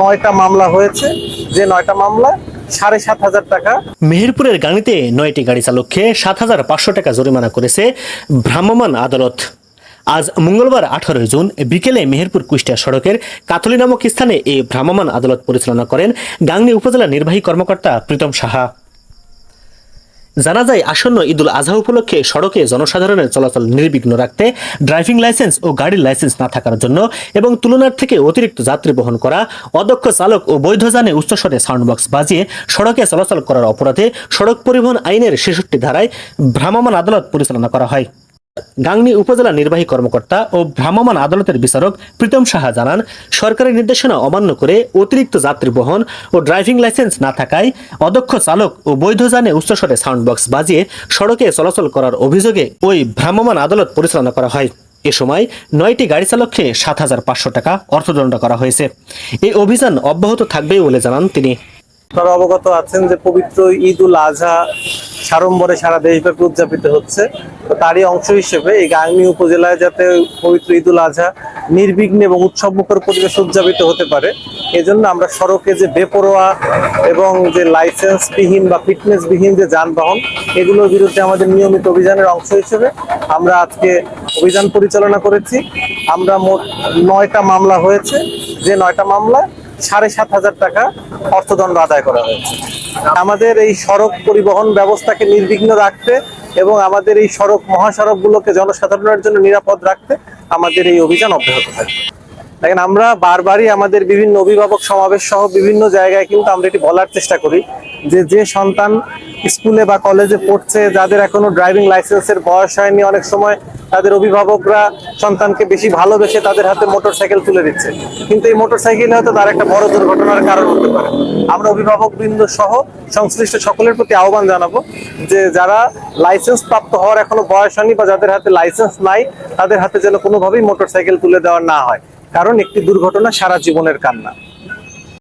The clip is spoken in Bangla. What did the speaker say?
নয়টা মামলা হয়েছে। যে নয়টা মামলা সাড়ে সাত হাজার টাকা। মেহেরপুরের গাড়িতে নয়টি গাড়ি চালককে সাত হাজার পাঁচশো টাকা জরিমানা করেছে ভ্রাম্যমাণ আদালত। আজ মঙ্গলবার আঠারোই জুন বিকেলে মেহেরপুর কুষ্টিয়া সড়কের কাতলি নামক স্থানে এই ভ্রাম্যমাণ আদালত পরিচালনা করেন গাংনী উপজেলা নির্বাহী কর্মকর্তা প্রীতম সাহা। জানা যায়, আসন্ন ঈদুল আজহা উপলক্ষে সড়কে জনসাধারণের চলাচল নির্বিঘ্ন রাখতে ড্রাইভিং লাইসেন্স ও গাড়ির লাইসেন্স না থাকার জন্য এবং তুলনার থেকে অতিরিক্ত যাত্রী বহন করা, অদক্ষ চালক ও বৈধ যানে উচ্চস্বরে সাউন্ডবক্স বাজিয়ে সড়কে চলাচল করার অপরাধে সড়ক পরিবহন আইনের ছেষট্টি ধারায় ভ্রাম্যমাণ আদালত পরিচালনা করা হয়। গাংনী উপজেলা নির্বাহী কর্মকর্তা ও ভ্রাম্যমাণ আদালতের বিচারক প্রীতম সাহা জানান সরকারি নির্দেশনা অমান্য করে অতিরিক্ত যাত্রী বহন ও ড্রাইভিং লাইসেন্স না থাকায় অদক্ষ চালক ও বৈধ যানে উচ্চস্বরে সাউন্ড বক্স বাজিয়ে সড়কে চলাচল করার অভিযোগে ওই ভ্রাম্যমাণ আদালত পরিচালনা করা হয়। এ সময় নয়টি গাড়ি চালককে সাত হাজার পাঁচশো টাকা অর্থদণ্ড করা হয়েছে। এই অভিযান অব্যাহত থাকবে বলে জানান তিনি। আপনারা অবগত আছেন যে পবিত্র ঈদ উল আজহা সাড়ম্বরে সারা দেশব্যাপী উদযাপিত হচ্ছে। তো তারই অংশ হিসেবে এই গাংনী উপজেলায় যাতে পবিত্র ঈদুল আজহা নির্বিঘ্নে এবং উৎসবমুখর পরিবেশ উদযাপিত হতে পারে, এজন্য আমরা সড়কে যে বেপরোয়া এবং যে লাইসেন্সবিহীন বা ফিটনেসবিহীন যে যানবাহন, এগুলোর বিরুদ্ধে আমাদের নিয়মিত অভিযানের অংশ হিসেবে আমরা আজকে অভিযান পরিচালনা করেছি। আমরা মোট নয়টা মামলা হয়েছে। যে নয়টা মামলা সাড়ে সাত হাজার টাকা অর্থদণ্ড আদায় করা হয়েছে। আমাদের এই সড়ক পরিবহন ব্যবস্থাকে নির্বিঘ্ন রাখতে এবং আমাদের এই সড়ক মহাসড়কগুলোকে জনসাধারণের জন্য নিরাপদ রাখতে আমাদের এই অভিযান অব্যাহত থাকবে। দেখেন, আমরা বারবারই আমাদের বিভিন্ন অভিভাবক সমাবেশ সহ বিভিন্ন জায়গায় কিন্তু আমরা এটি বলার চেষ্টা করি যে যে সন্তান স্কুলে বা কলেজে পড়ছে, যাদের এখনও ড্রাইভিং লাইসেন্সের বয়স হয়নি, অনেক সময় তাদের অভিভাবকরা সন্তানকে বেশি ভালোবেসে তাদের হাতে মোটর সাইকেল তুলে দিচ্ছে। কিন্তু এই মোটর সাইকেল হয়তো তার একটা বড় দুর্ঘটনার কারণ হতে পারে। আমরা অভিভাবক বৃন্দ সহ সংশ্লিষ্ট সকলের প্রতি আহ্বান জানাব যে যারা লাইসেন্স প্রাপ্ত হওয়ার এখনও বয়স হয়নি বা যাদের হাতে লাইসেন্স নাই, তাদের হাতে যেন কোনোভাবেই মোটর সাইকেল তুলে দেওয়া না হয়। কারণ একটি দুর্ঘটনা সারা জীবনের কান্না।